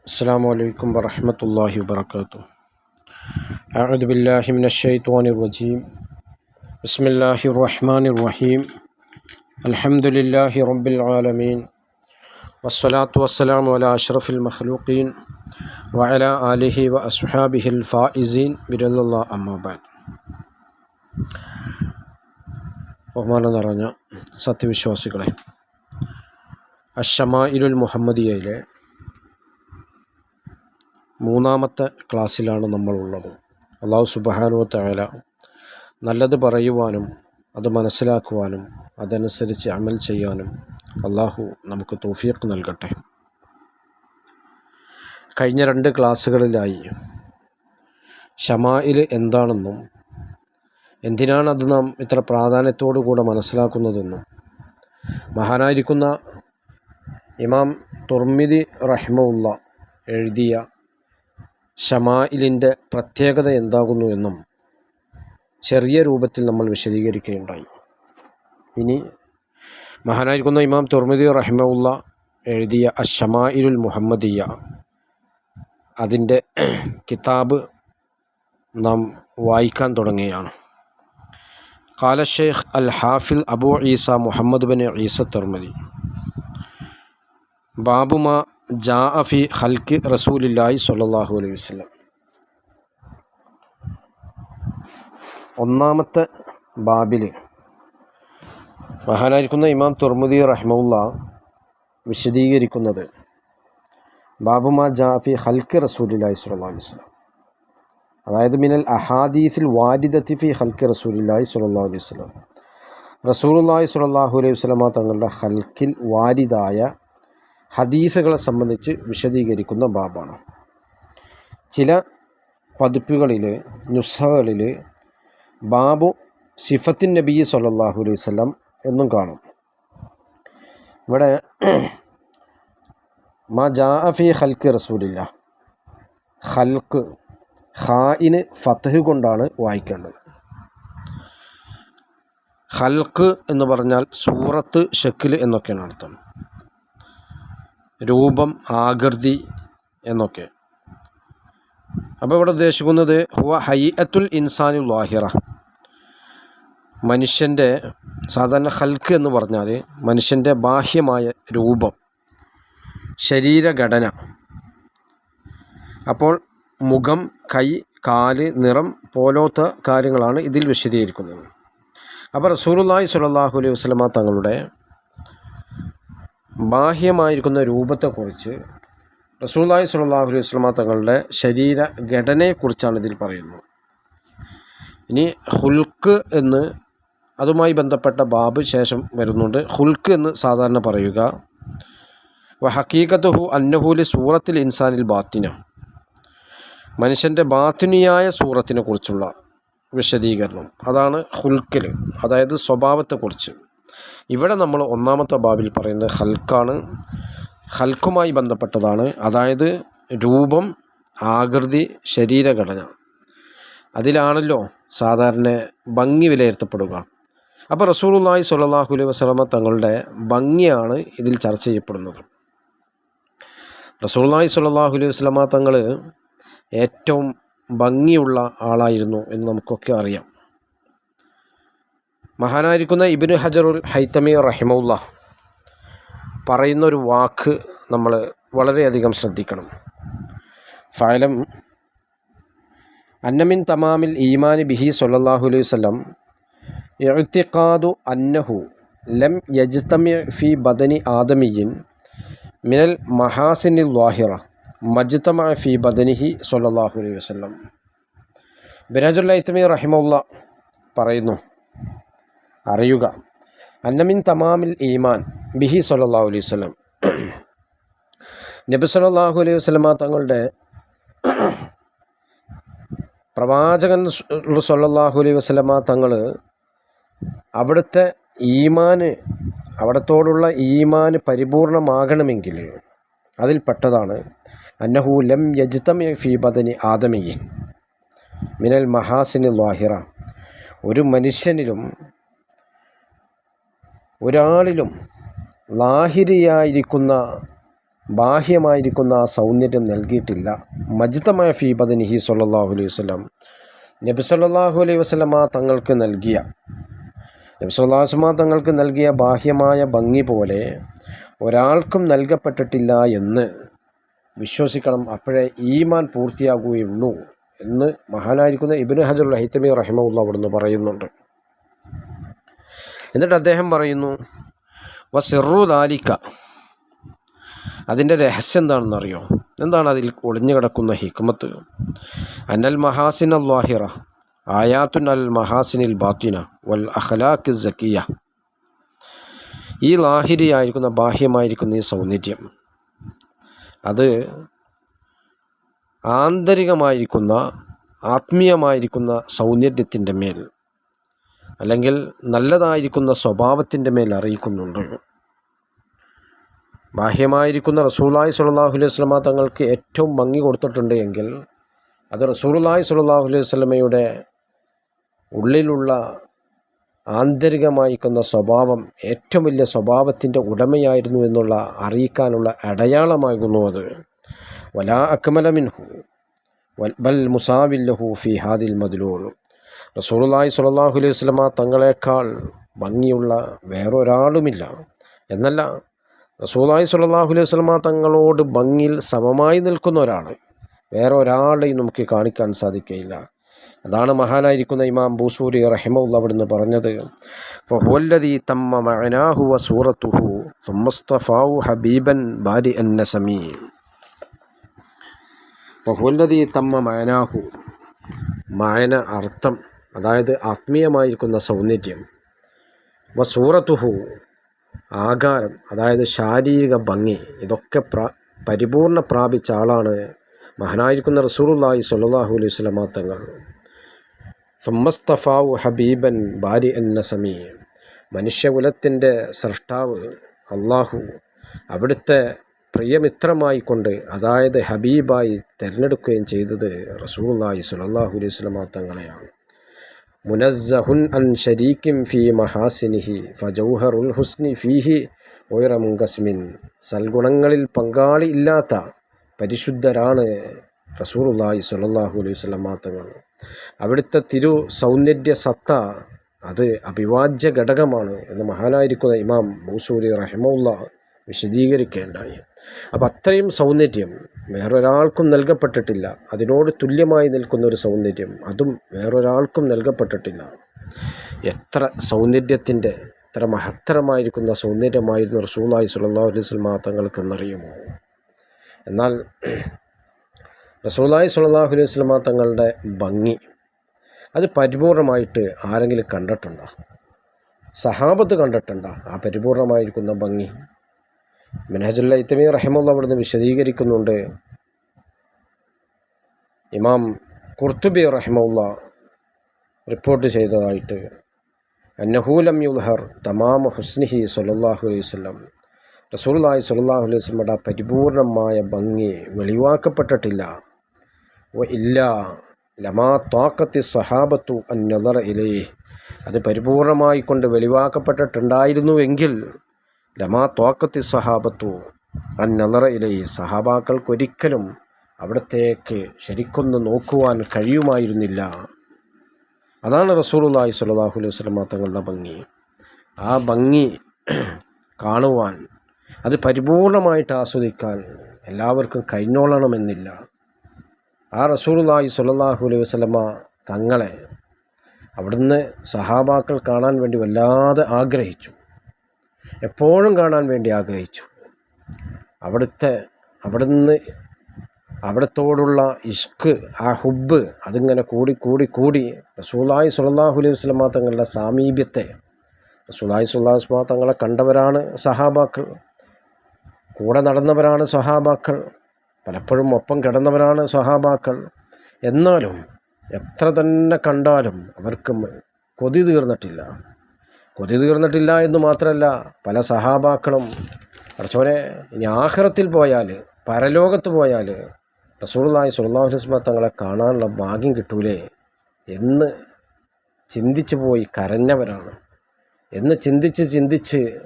السلام عليكم ورحمة الله وبركاته أعوذ بالله من الشيطان الرجيم بسم الله الرحمن الرحيم الحمد لله رب العالمين والصلاة والسلام على أشرف المخلوقين وعلى آله وأصحابه الفائزين برضا الله أما بعد ബഹുമാനം നിറഞ്ഞ സത്യവിശ്വാസികളെ അഷമായിലുൽ മുഹമ്മദിയയിലെ മൂന്നാമത്തെ ക്ലാസ്സിലാണ് നമ്മളുള്ളത്. അള്ളാഹു സുബാനുവ തആല നല്ലത് പറയുവാനും അത് മനസ്സിലാക്കുവാനും അതനുസരിച്ച് അമൽ ചെയ്യാനും അള്ളാഹു നമുക്ക് തൗഫീഖ് നൽകട്ടെ. കഴിഞ്ഞ രണ്ട് ക്ലാസ്സുകളിലായി ഷമായിൽ എന്താണെന്നും എന്തിനാണ് അത് നാം ഇത്ര പ്രാധാന്യത്തോടു കൂടെ മനസ്സിലാക്കുന്നതെന്നും മഹാനായിരിക്കുന്ന ഇമാം തുർമിദി റഹ്മുള്ള എഴുതിയ ഷമായിലിന്റെ പ്രത്യേകത എന്താകുന്നു എന്നും ചെറിയ രൂപത്തിൽ നമ്മൾ വിശദീകരിക്കുകയുണ്ടായി ഇനി മഹാനായിരിക്കുന്ന ഇമാം തുർമിദി റഹിമുള്ള എഴുതിയ അഷമായിലുൽ മുഹമ്മദിയ അതിന്റെ കിതാബ് നാം വായിക്കാൻ തുടങ്ങുകയാണ്. കാല ഷെയ്ഖ് അൽ ഹാഫിൽ അബു ഈസ മുഹമ്മദ് ബിൻ ഈസ തുർമദി. ബാബുമാ ജാ അഫി ഹൽക്ക് റസൂലില്ലായി സ്വല്ലല്ലാഹു അലൈഹി വസല്ലം. ഒന്നാമത്തെ ബാബിൽ മഹാനായിരിക്കുന്ന ഇമാം തുർമുദി റഹ്മുല്ല വിശദീകരിക്കുന്നത് ബാബുമാ ജാ ഫി ഹൽക്ക് റസൂലില്ലായി അലൈഹി വസല്ലം. അതായത് മിനൽ അഹാദീസിൽ വാരിദത്തി ഫി ഹൽക്ക് റസൂലില്ലായി അലൈഹി വസല്ലം. റസൂലുള്ളാഹി സ്വല്ലല്ലാഹു അലൈഹി വസല്ലമ തങ്ങളുടെ ഹൽക്കിൽ വാരിദായ ഹദീസുകളെ സംബന്ധിച്ച് വിശദീകരിക്കുന്ന ബാബാണ്. ചില പതിപ്പുകളിൽ നുസ്ഹകളിൽ ബാബു സിഫത്തിൻ നബി സല്ലാഹു അലൈഹി വല്ലം എന്നും കാണും. ഇവിടെ മാ ജാഫി ഹൽക്ക് റസൂലില്ല. ഹൽക്ക് ഹായിന് ഫത്തഹ് കൊണ്ടാണ് വായിക്കേണ്ടത്. ഹൽക്ക് എന്ന് പറഞ്ഞാൽ സൂറത്ത് ഷക്കിൽ എന്നൊക്കെയാണ് അർത്ഥം. രൂപം ആകൃതി എന്നൊക്കെ. അപ്പോൾ ഇവിടെ ഉദ്ദേശിക്കുന്നത് ഹുവ ഹൈഅത്തുൽ ഇൻസാനു ലാഹിറ. മനുഷ്യന്റെ സാധാരണ ഹൽക്ക് എന്ന് പറഞ്ഞാൽ മനുഷ്യന്റെ ബാഹ്യമായ രൂപം ശരീരഘടന. അപ്പോൾ മുഖം കൈ കാൽ നിറം പോലോത്ത കാര്യങ്ങളാണ് ഇതിൽ വിശദീകരിക്കുന്നത്. അപ്പോൾ റസൂലുള്ളാഹി സ്വല്ലല്ലാഹു അലൈഹി വസല്ലമ തങ്ങളുടെ ബാഹ്യമായിരിക്കുന്ന രൂപത്തെക്കുറിച്ച് റസൂലായി സ്വല്ലല്ലാഹു അലൈഹി വസ്ലമ തങ്ങളുടെ ശരീര ഘടനയെക്കുറിച്ചാണ് ഇതിൽ പറയുന്നത്. ഇനി ഹുൽക്ക് എന്ന് അതുമായി ബന്ധപ്പെട്ട ബാബ് ശേഷം വരുന്നുണ്ട്. ഹുൽക്ക് എന്ന് സാധാരണ പറയുക ഹക്കീക്കത്തുഹു അന്നഹൂലി സൂറത്തിൽ ഇൻസാനിൽ ബാത്തിന മനുഷ്യന്റെ ബാത്തിനിയായ സൂറത്തിനെ കുറിച്ചുള്ള വിശദീകരണം. അതാണ് ഹുൽക്കിൽ അതായത് സ്വഭാവത്തെക്കുറിച്ച്. ഇവിടെ നമ്മൾ ഒന്നാമത്തെ ബാബിൽ പറയുന്നത് ഹൽക്കാണ് ഹൽക്കുമായി ബന്ധപ്പെട്ടതാണ്. അതായത് രൂപം ആകൃതി ശരീരഘടന. അതിലാണല്ലോ സാധാരണ ഭംഗി വിലയിരുത്തപ്പെടുക. അപ്പോൾ റസൂലുള്ളാഹി സ്വല്ലല്ലാഹു അലൈഹി വസല്ലമ തങ്ങളുടെ ഭംഗിയാണ് ഇതിൽ ചർച്ച ചെയ്യപ്പെടുന്നത്. റസൂലുള്ളാഹി സ്വല്ലല്ലാഹു അലൈഹി വസല്ലമ തങ്ങൾ ഏറ്റവും ഭംഗിയുള്ള ആളായിരുന്നു എന്ന് നമുക്കൊക്കെ അറിയാം. മഹാനായിരിക്കുന്ന ഇബിന് ഹജറുൽ ഹൈത്തമി റഹിമുല്ല പറയുന്നൊരു വാക്ക് നമ്മൾ വളരെയധികം ശ്രദ്ധിക്കണം. ഫലം അന്നമിൻ തമാമിൽ ഈമാൻ ബിഹി സൊല്ലാഹു അലൈഹി വല്ലം എഴുത്തിക്കാതു അന്നഹു ലം യജ്തമി ഫി ബദനി ആദമിയിൻ മിനൽ മഹാസിനിൽ വാഹിറ മജ്തമ ഫി ബദനിഹി സൊല്ലാഹു അലൈഹി വസ്ലം ബിനാജുൽ ഹൈത്തമി റഹിമുല്ല പറയുന്നു അറിയുക. അന്നമിൻ തമാമിൽ ഈമാൻ. ബിഹി സല്ലാഹു അലൈഹി വസ്ലം നബി സല്ലാഹു അലൈഹി വസ്ലമ തങ്ങളുടെ പ്രവാചകൻ സല്ലാഹു അലൈഹി വസ്ലമ തങ്ങൾ അവിടുത്തെ ഈമാന് അവിടത്തോടുള്ള ഈമാന് പരിപൂർണമാകണമെങ്കിൽ അതിൽപ്പെട്ടതാണ് അന്നഹു ലം യജ്തമി ഫി ബദനി ആദമിയിൻ മിനൽ മഹാസിനി ലാഹിറ. ഒരു മനുഷ്യനിലും ഒരാളിലും ലാഹിരിയായിരിക്കുന്ന ബാഹ്യമായിരിക്കുന്ന ആ സൗന്ദര്യം നൽകിയിട്ടില്ല. മജിതമായ ഫീ ബദനിഹി സല്ലാഹു അലൈഹി വസ്ലം നബി സല്ലാഹു അലൈഹി വസ്ലമ തങ്ങൾക്ക് നൽകിയ നബി സല്ലാസ്മ തങ്ങൾക്ക് നൽകിയ ബാഹ്യമായ ഭംഗി പോലെ ഒരാൾക്കും നൽകപ്പെട്ടിട്ടില്ല എന്ന് വിശ്വസിക്കണം. അപ്പോഴേ ഈമാൻ പൂർത്തിയാകുകയുള്ളൂ എന്ന് മഹാനായിരിക്കുന്ന ഇബിന് ഹജറുൽ ഹൈത്തമി റഹിമുള്ള അവിടുന്ന് പറയുന്നുണ്ട്. എന്നിട്ട് അദ്ദേഹം പറയുന്നു വസിറു ദാലിക്ക അതിന്റെ രഹസ്യം എന്താണെന്ന് അറിയോ എന്താണ് അതിൽ ഒളിഞ്ഞു കിടക്കുന്ന ഹിക്മത്ത്? അനൽ മഹാസിൻ അള്ളാഹിറ ആയാത്തുൻ അൽ മഹാസിനിൽ ബാത്തിന വൽ അഖലാഖ് സക്കിയ ഈ ലാഹിരിയായിരിക്കുന്ന ബാഹ്യമായിരിക്കുന്ന ഈ സൗന്ദര്യം അത് ആന്തരികമായിരിക്കുന്ന ആത്മീയമായിരിക്കുന്ന സൗന്ദര്യത്തിന്റെ മേൽ അല്ലെങ്കിൽ നല്ലതായിരിക്കുന്ന സ്വഭാവത്തിന്റെ മേൽ അറിയിക്കുന്നുണ്ട്. ബാഹ്യമായിരിക്കുന്ന റസൂലായി സുല്ലാഹു അലൈഹി സ്വലമ തങ്ങൾക്ക് ഏറ്റവും ഭംഗി കൊടുത്തിട്ടുണ്ട് എങ്കിൽ അത് റസൂലായി സുല്ലാഹു അലൈഹി സ്വലമയുടെ ഉള്ളിലുള്ള ആന്തരികമായിരിക്കുന്ന സ്വഭാവം ഏറ്റവും വലിയ സ്വഭാവത്തിന്റെ ഉടമയായിരുന്നു എന്നുള്ള അറിയിക്കാനുള്ള അടയാളമാകുന്നു അത്. വലാ അക്മലമിൻഹു ബൽ മുസാവില്ലഹു ഫി ഹാദിൽ മതിലൂർ റസൂലുള്ളാഹി സ്വല്ലല്ലാഹു അലൈഹി വസല്ലമ തങ്ങളെക്കാൾ ഭംഗിയുള്ള വേറൊരാളുമില്ല. എന്നല്ല റസൂലുള്ളാഹി സ്വല്ലല്ലാഹു അലൈഹി വസല്ലമ തങ്ങളോട് ഭംഗിയിൽ സമമായി നിൽക്കുന്ന ഒരാൾ വേറെ ഒരാളെയും നമുക്ക് കാണിക്കാൻ സാധിക്കുകയില്ല അതാണ് മഹാനായിരിക്കുന്ന ഇമാം ബൂസൂരി റഹിമുള്ള അവിടുന്ന് പറഞ്ഞത് ഫഹുല്ലതി തമ്മ മഅനാഹു വ സൂറത്തുഹു ഹബീബൻ ബാരി അൻ നസമി ഫഹുല്ലതി തമ്മ മഅനാഹു. മഅന അർത്ഥം അതായത് ആത്മീയമായിരിക്കുന്ന സൗന്ദര്യം. വ സൂറത്തുഹു ആകാരം അതായത് ശാരീരിക ഭംഗി ഇതൊക്കെ പ്രാ പരിപൂർണ പ്രാപിച്ച ആളാണ് മഹനായിരിക്കുന്ന റസൂറുല്ലാഹി സ്വല്ലല്ലാഹു അലൈഹി വസല്ലമ തങ്ങൾ. ഹബീബൻ ബാരി എന്ന സമീ മനുഷ്യകുലത്തിന്റെ സൃഷ്ടാവ് അള്ളാഹു അവിടുത്തെ പ്രിയമിത്രമായിക്കൊണ്ട് അതായത് ഹബീബായി തിരഞ്ഞെടുക്കുകയും ചെയ്തത് റസൂറുല്ലാഹി സുലല്ലാഹു അലൈഹി സ്വലമാ മുനസ്സഹുൻ അൻ ഷരീക്കിം ഫി മഹാസിനിഹി ഫജൗഹറുൽ ഹുസ്നി ഫീഹി ഒയറമുങ്കസ്മിൻ സൽഗുണങ്ങളിൽ പങ്കാളി ഇല്ലാത്ത പരിശുദ്ധരാണ് റസൂറുല്ലാഹി സ്വല്ലല്ലാഹു അലൈഹി വസല്ലം തങ്ങൾ അവിടുത്തെ തിരു സൗന്ദര്യ സത്ത അത് അഭിവാജ്യ ഘടകമാണ് എന്ന് മഹാനായിരിക്കുന്ന ഇമാം ബൂസൂരി റഹിമുള്ള വിശദീകരിക്കേണ്ടായി. അപ്പം അത്രയും സൗന്ദര്യം വേറൊരാൾക്കും നൽകപ്പെട്ടിട്ടില്ല. അതിനോട് തുല്യമായി നിൽക്കുന്ന ഒരു സൗന്ദര്യം അതും വേറൊരാൾക്കും നൽകപ്പെട്ടിട്ടില്ല. എത്ര സൗന്ദര്യത്തിന്റെ എത്ര മഹത്തരമായിരിക്കുന്ന സൗന്ദര്യമായിരുന്നു റസൂലായി സുല്ലാ അലൈഹി സ്വലമ തങ്ങൾക്കെന്നറിയുമോ? എന്നാൽ റസൂലായി സുല്ലാഹു അലൈഹി സ്വലമ തങ്ങളുടെ ഭംഗി അത് പരിപൂർണമായിട്ട് ആരെങ്കിലും കണ്ടിട്ടുണ്ടോ? സഹാബത്ത് കണ്ടിട്ടുണ്ടോ ആ പരിപൂർണമായിരിക്കുന്ന ഭംഗി? മിനഹജുല്ല ഇത്തമീർ റഹിമുള്ള അവിടുന്ന് വിശദീകരിക്കുന്നുണ്ട്. ഇമാം കുർത്തുബി റഹിമുള്ള റിപ്പോർട്ട് ചെയ്തതായിട്ട്. അന്നഹൂലം യുൽഹർ തമാമ ഹുസ്നിഹി സൊല്ലാഹു അലൈഹി സ്വലം റസൂല്ലായി സല്ലാഹു അലൈഹി സ്വലമയുടെ പരിപൂർണമായ ഭംഗി വെളിവാക്കപ്പെട്ടിട്ടില്ല. ഇല്ല ലമാ ത്വാക്കത്തി സഹാബത്തു അന്നദർ ഇലേ അത് പരിപൂർണമായിക്കൊണ്ട് വെളിവാക്കപ്പെട്ടിട്ടുണ്ടായിരുന്നുവെങ്കിൽ ലമാ തോക്കത്തി സഹാബത്തു അന്നദർ ഇലേ. സഹാബാക്കൾക്കൊരിക്കലും അവിടത്തേക്ക് ശരിക്കൊന്ന് നോക്കുവാൻ കഴിയുമായിരുന്നില്ല. അതാണ് റസൂലുള്ളാഹി സ്വല്ലല്ലാഹു അലൈഹി വസല്ലമ തങ്ങളുടെ ഭംഗി. ആ ഭംഗി കാണുവാൻ അത് പരിപൂർണമായിട്ട് ആസ്വദിക്കാൻ എല്ലാവർക്കും കഴിഞ്ഞോളണമെന്നില്ല. ആ റസൂലുള്ളാഹി സ്വല്ലല്ലാഹു അലൈഹി വസല്ലമ തങ്ങളെ അവിടുന്ന് സഹാബാക്കൾ കാണാൻ വേണ്ടി വല്ലാതെ ആഗ്രഹിച്ചു. എപ്പോഴും കാണാൻ വേണ്ടി ആഗ്രഹിച്ചു. അവിടുത്തെ അവിടുന്ന് അവിടത്തോടുള്ള ഇഷ്ക് ആ ഹുബ് അതിങ്ങനെ കൂടി കൂടി കൂടി റസൂലായി സുല്ലാഹു അലൈഹി വസ്ലമ തങ്ങളുടെ സാമീപ്യത്തെ റസൂലായി സുല്ലാ വസ്ലമ തങ്ങളെ കണ്ടവരാണ് സഹാബാക്കൾ കൂടെ നടന്നവരാണ് സഹാബാക്കൾ പലപ്പോഴും ഒപ്പം കിടന്നവരാണ് സഹാബാക്കൾ. എന്നാലും എത്ര തന്നെ കണ്ടാലും അവർക്ക് കൊതി തീർന്നിട്ടില്ല. കൊതി തീർന്നിട്ടില്ല എന്ന് മാത്രമല്ല പല സഹാബാക്കളും കുറച്ചോനെ ഇനി ആഹ്റത്തിൽ പോയാൽ പരലോകത്ത് പോയാൽ റസൂളായി സുല്ലാ തങ്ങളെ കാണാനുള്ള ഭാഗ്യം കിട്ടൂലേ എന്ന് ചിന്തിച്ച് പോയി കരഞ്ഞവരാണ്. എന്ന് ചിന്തിച്ച് ചിന്തിച്ച്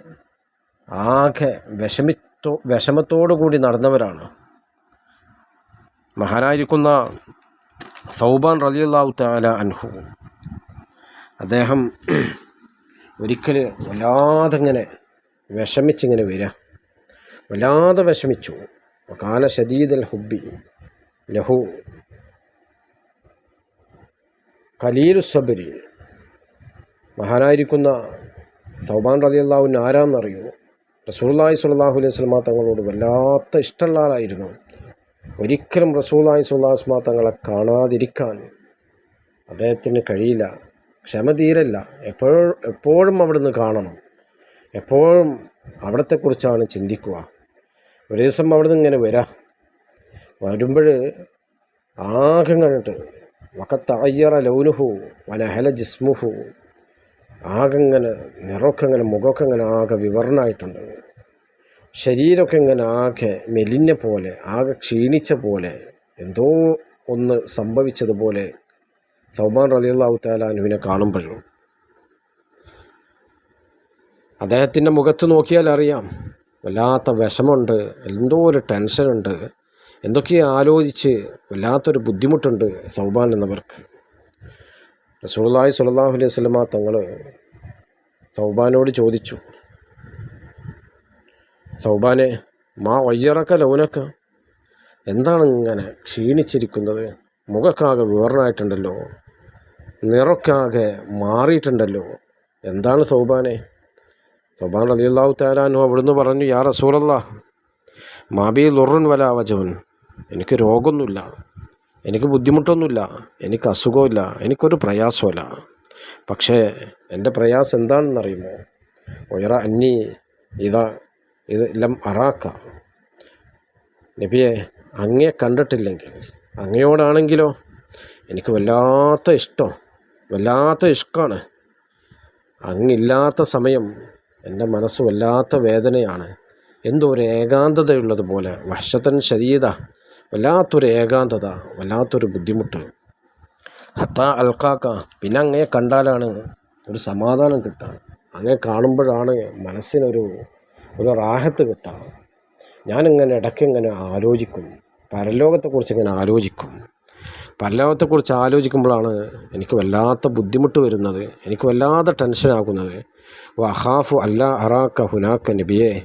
ആകെ വിഷമിത്തോ വിഷമത്തോ വിഷമത്തോടു കൂടി നടന്നവരാണ്. മഹാനായിരിക്കുന്ന സൗബാൻ റലിയുള്ളാഹു താല അൻഹു. അദ്ദേഹം ഒരിക്കൽ വല്ലാതെ ഇങ്ങനെ വിഷമിച്ചിങ്ങനെ വരിക വല്ലാതെ വിഷമിച്ചു. കാല ഷദീദൽ ഹുബി ലഹു. കലീലു സബരി. മഹാനായിരിക്കുന്ന സൗബാൻ റലി അള്ളാഹുവിന് ആരാന്നറിയൂ? റസൂല്ലായി സുല്ലാഹു അലൈഹി സ്വലമാ തങ്ങളോട് വല്ലാത്ത ഇഷ്ടമുള്ള ആളായിരുന്നു ഒരിക്കലും റസൂല്ലായി സുല്ലാസ്മാ തങ്ങളെ കാണാതിരിക്കാൻ അദ്ദേഹത്തിന് കഴിയില്ല. ക്ഷമ തീരല്ല. എപ്പോഴും എപ്പോഴും അവിടുന്ന് കാണണം. എപ്പോഴും അവിടത്തെക്കുറിച്ചാണ് ചിന്തിക്കുക. ഒരു ദിവസം അവിടുന്ന് ഇങ്ങനെ വരാം. വരുമ്പോൾ ആകെ കണ്ടിട്ട് വക്കത്തയ്യറ ലൗനുഹു വനഹല ജിസ്മുഹു. ആകെ ഇങ്ങനെ നിറമൊക്കെ ഇങ്ങനെ മുഖമൊക്കെ ഇങ്ങനെ ആകെ വിവരണമായിട്ടുണ്ട് ശരീരമൊക്കെ ഇങ്ങനെ ആകെ മെലിഞ്ഞ പോലെ ആകെ ക്ഷീണിച്ച പോലെ എന്തോ ഒന്ന് സംഭവിച്ചതുപോലെ സൗമാൻ റലിയുള്ളാഹു താലാനുവിനെ കാണുമ്പോഴും. അദ്ദേഹത്തിന്റെ മുഖത്ത് നോക്കിയാൽ അറിയാം. വല്ലാത്ത വിഷമമുണ്ട് എന്തോ ഒരു ടെൻഷനുണ്ട് എന്തൊക്കെ ആലോചിച്ച് വല്ലാത്തൊരു ബുദ്ധിമുട്ടുണ്ട് സൗബാൻ എന്നവർക്ക്. റസൂള്ളി സുല്ലാഹു അലൈഹി സ്വലമ തങ്ങൾ സൗബാനോട് ചോദിച്ചു. സൗബാനെ മാ വയ്യറക്ക ലൗനക്ക? എന്താണ് ഇങ്ങനെ ക്ഷീണിച്ചിരിക്കുന്നത്? മുഖക്കാകെ വിവരണമായിട്ടുണ്ടല്ലോ നിറക്കാകെ മാറിയിട്ടുണ്ടല്ലോ. എന്താണ് സൗബാനെ? സൗബാൻ അലിയല്ലാഹു താലാനു അവിടുന്ന് പറഞ്ഞു യാ റസൂലല്ല മാബി ലുറുൻ വലാവജവൻ എനിക്ക് രോഗമൊന്നുമില്ല എനിക്ക് ബുദ്ധിമുട്ടൊന്നുമില്ല എനിക്ക് അസുഖമില്ല എനിക്കൊരു പ്രയാസമില്ല പക്ഷേ എന്റെ പ്രയാസം എന്താണെന്നറിയുമോ? ഉയറ അന്നി ഇതാ ഇത് ലം അറാക്ക. നബിയെ അങ്ങയെ കണ്ടിട്ടില്ലെങ്കിൽ അങ്ങയോടാണെങ്കിലോ? എനിക്ക് വല്ലാത്ത ഇഷ്ടം. വല്ലാത്ത ഇഷ്കാണ്. അങ്ങില്ലാത്ത സമയം എന്റെ മനസ്സ് വല്ലാത്ത വേദനയാണ്. എന്തോ ഒരു ഏകാന്തതയുള്ളതുപോലെ വശത്തൻ ശരീര വല്ലാത്തൊരു ഏകാന്തത വല്ലാത്തൊരു ബുദ്ധിമുട്ട്. ഹത്ത അൽക്കാക്ക പിന്നെ അങ്ങയെ കണ്ടാലാണ് ഒരു സമാധാനം കിട്ടുക. അങ്ങനെ കാണുമ്പോഴാണ് മനസ്സിനൊരു ഒരു റാഹത്ത് കിട്ടുക. ഞാനിങ്ങനെ ഇടയ്ക്ക് ഇങ്ങനെ ആലോചിക്കും. പരലോകത്തെക്കുറിച്ച് ഇങ്ങനെ ആലോചിക്കും. പരലോകത്തെക്കുറിച്ച് ആലോചിക്കുമ്പോഴാണ് എനിക്ക് വല്ലാത്ത ബുദ്ധിമുട്ട് വരുന്നത്. എനിക്ക് വല്ലാതെ ടെൻഷനാകുന്നത് വഹാഫു അല്ല അറാക്ക ഹുനാക്ക നബിയെ.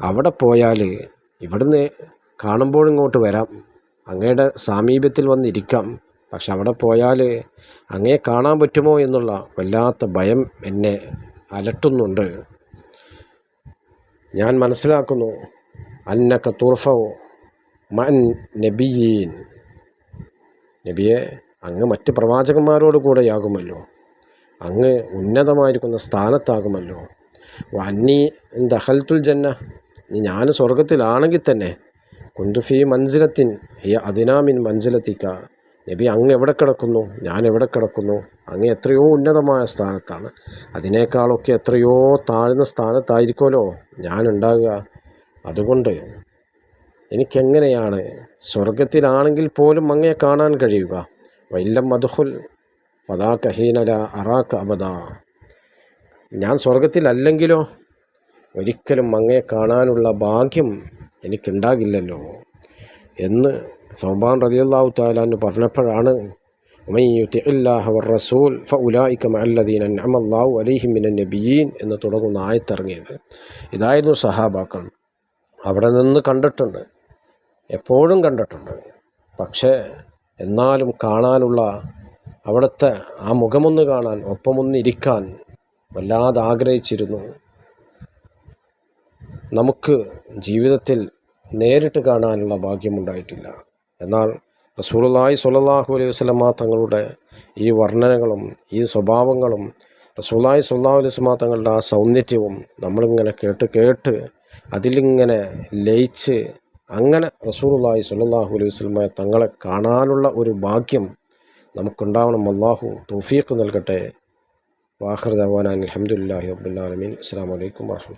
അവിടെ പോയാൽ ഇവിടുന്ന് കാണുമ്പോഴിങ്ങോട്ട് വരാം. അങ്ങയുടെ സാമീപ്യത്തിൽ വന്നിരിക്കാം. പക്ഷെ അവിടെ പോയാൽ അങ്ങേ കാണാൻ പറ്റുമോ എന്നുള്ള വല്ലാത്ത ഭയം എന്നെ അലട്ടുന്നുണ്ട്. ഞാൻ മനസ്സിലാക്കുന്നു. അന്നക്ക തുർഫോ മൻ നബിയീൻ. നബിയെ അങ്ങ് മറ്റ് പ്രവാചകന്മാരോട് കൂടെയാകുമല്ലോ അങ്ങ് ഉന്നതമായിരിക്കുന്ന സ്ഥാനത്താകുമല്ലോ. വന്നി ദഹൽത്തുൽ ജന്ന ഞാൻ സ്വർഗത്തിലാണെങ്കിൽ തന്നെ കുന്തുഫി മൻസിലത്തിൻ ഈ അതിനാമിൻ മൻസിലത്തിക്ക. നബി അങ്ങ് എവിടെ കിടക്കുന്നു? ഞാൻ എവിടെ കിടക്കുന്നു? അങ്ങ് എത്രയോ ഉന്നതമായ സ്ഥാനത്താണ്. അതിനേക്കാളൊക്കെ എത്രയോ താഴ്ന്ന സ്ഥാനത്തായിരിക്കുമല്ലോ ഞാനുണ്ടാകുക. അതുകൊണ്ട് എനിക്കെങ്ങനെയാണ്? സ്വർഗത്തിലാണെങ്കിൽ പോലും അങ്ങയെ കാണാൻ കഴിയുക. വൈല്ലം മധുഹുൽ ഫതാ കഹീനല അറാഖ് അബദ. ഞാൻ സ്വർഗത്തിലല്ലെങ്കിലോ ഒരിക്കലും അങ്ങയെ കാണാനുള്ള ഭാഗ്യം എനിക്കുണ്ടാകില്ലല്ലോ. എന്ന് സൗബാൻ റലിയല്ലാഹു താലാന്ന് പറഞ്ഞപ്പോഴാണ് റസൂൽ അലൈഹിം മിനൻ നബിയീൻ എന്ന് തുടങ്ങുന്ന ആയത്തിറങ്ങിയത് ഇതായിരുന്നു സഹാബാക്കൾ. അവിടെ നിന്ന് കണ്ടിട്ടുണ്ട്. എപ്പോഴും കണ്ടിട്ടുണ്ട്. പക്ഷേ എന്നാലും കാണാനുള്ള അവിടുത്തെ ആ മുഖമൊന്ന് കാണാൻ ഒപ്പമൊന്നിരിക്കാൻ വല്ലാതെ ആഗ്രഹിച്ചിരുന്നു. നമുക്ക് ജീവിതത്തിൽ നേരിട്ട് കാണാനുള്ള ഭാഗ്യമുണ്ടായിട്ടില്ല. എന്നാൽ റസൂലുള്ളാഹി സ്വല്ലല്ലാഹു അലൈഹി വസല്ലമ തങ്ങളുടെ ഈ വർണനകളും ഈ സ്വഭാവങ്ങളും റസൂലുള്ളാഹി സ്വല്ലല്ലാഹു അലൈഹി വസല്ലമ തങ്ങളുടെ ആ സൗന്ദര്യവും നമ്മളിങ്ങനെ കേട്ട് കേട്ട് അതിലിങ്ങനെ ലയിച്ച് അങ്ങനെ റസൂലുള്ളാഹി സ്വല്ലല്ലാഹു അലൈഹി വസ്ലമായ തങ്ങളെ കാണാനുള്ള ഒരു ഭാഗ്യം നമുക്കുണ്ടാവണം. അള്ളാഹു തൗഫീഖ് നൽകട്ടെ. അൽഹംദുലില്ലാഹി റബ്ബിൽ ആലമീൻ. അസ്സലാമു അലൈക്കും വറഹ്മത്തുള്ളാഹി